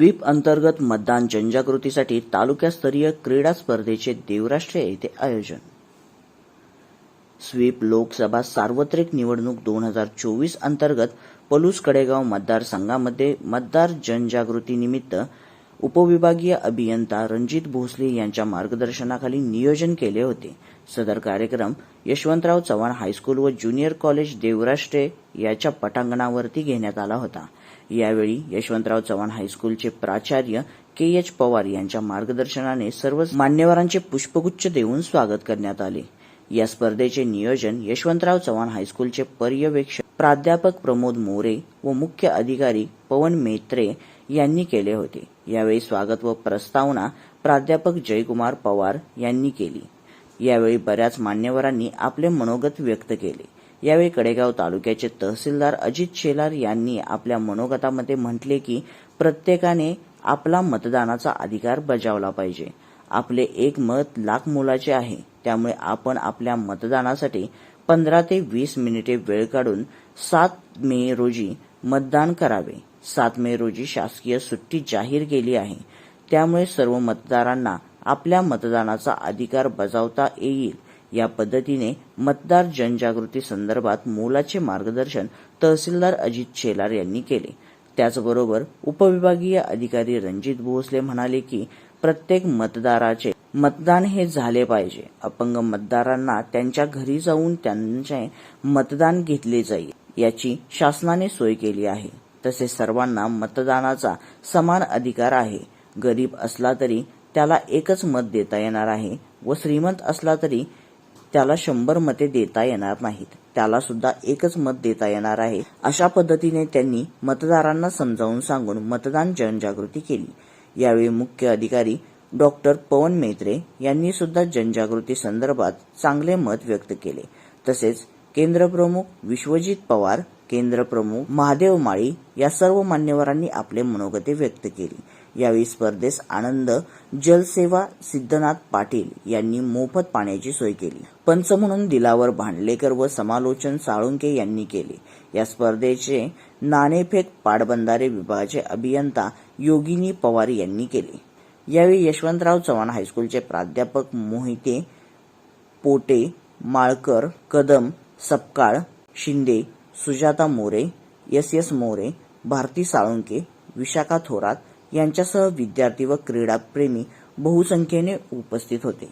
Sweep अंतर्गत मतदान जनजागृतीसाठी तालुकास्तरीय क्रीडा स्पर्धेचे देवराष्ट्र येथे आयोजन. स्वीप लोकसभा सार्वत्रिक निवडणूक दोन हजार चोवीस अंतर्गत पलूस कडेगाव मतदारसंघामध्ये मतदार जनजागृतीनिमित्त उपविभागीय अभियंता रणजित भोसले यांच्या मार्गदर्शनाखाली नियोजन केले होते. सदर कार्यक्रम यशवंतराव चव्हाण हायस्कूल व ज्युनियर कॉलेज देवराष्ट्रे याच्या पटांगणावरती घेण्यात आला होता. यावेळी यशवंतराव चव्हाण हायस्कूलचे प्राचार्य के एच पवार यांच्या मार्गदर्शनाने सर्व मान्यवरांचे पुष्पगुच्छ देऊन स्वागत करण्यात आले. या स्पर्धेचे नियोजन यशवंतराव चव्हाण हायस्कूलचे पर्यवेक्षक प्राध्यापक प्रमोद मोरे व मुख्य अधिकारी पवन मेत्रे यांनी केले होते. यावेळी स्वागत व प्रस्तावना प्राध्यापक जयकुमार पवार यांनी केली. यावेळी बऱ्याच मान्यवरांनी आपले मनोगत व्यक्त केले. यावेळी कडेगाव तालुक्याचे तहसीलदार अजित शेलार यांनी आपल्या मनोगतामध्ये म्हटले की प्रत्येकाने आपला मतदानाचा अधिकार बजावला पाहिजे. आपले एक मत लाख मोलाचे आहे. त्यामुळे आपण आपल्या मतदानासाठी पंधरा ते वीस मिनिटे वेळ काढून सात मे रोजी मतदान करावे. सात मे रोजी शासकीय सुट्टी जाहीर केली आहे. त्यामुळे सर्व मतदारांना आपल्या मतदानाचा अधिकार बजावता येईल. या पद्धतीने मतदार जनजागृती संदर्भात मोलाचे मार्गदर्शन तहसीलदार अजित शेलार यांनी केले. त्याचबरोबर उपविभागीय अधिकारी रणजित भोसले म्हणाले की प्रत्येक मतदाराचे मतदान हे झाले पाहिजे. अपंग मतदारांना त्यांच्या घरी जाऊन त्यांचे मतदान घेतले जाईल याची शासनाने सोय केली आहे. तसेच सर्वांना मतदानाचा समान अधिकार आहे. गरीब असला तरी त्याला एकच मत देता येणार आहे व श्रीमंत असला तरी त्याला शंभर मते देता येणार नाहीत. त्याला सुद्धा एकच मत देता येणार आहे. अशा पद्धतीने त्यांनी मतदारांना समजावून सांगून मतदान जनजागृती केली. यावेळी मुख्य अधिकारी डॉक्टर पवन मेत्रे यांनी सुद्धा जनजागृती संदर्भात चांगले मत व्यक्त केले. तसेच केंद्रप्रमुख विश्वजित पवार केंद्रप्रमुख महादेव माळी या सर्व मान्यवरांनी आपले मनोगते व्यक्त केली. यावेळी स्पर्धेस आनंद जलसेवा सिद्धनाथ पाटील यांनी मोफत पाण्याची सोय केली. पंच म्हणून दिलावर भांडलेकर व समालोचन साळुंके यांनी केले. या स्पर्धेचे नाणेफेक पाटबंधारे विभागाचे अभियंता योगिनी पवार यांनी केले. यावेळी यशवंतराव चव्हाण हायस्कूलचे प्राध्यापक मोहिते पोटे माळकर कदम सपकाळ शिंदे सुजाता मोरे एस एस मोरे भारती साळुंके विशाखा थोरात यांच्यासह विद्यार्थी व क्रीडाप्रेमी बहुसंख्येने उपस्थित होते.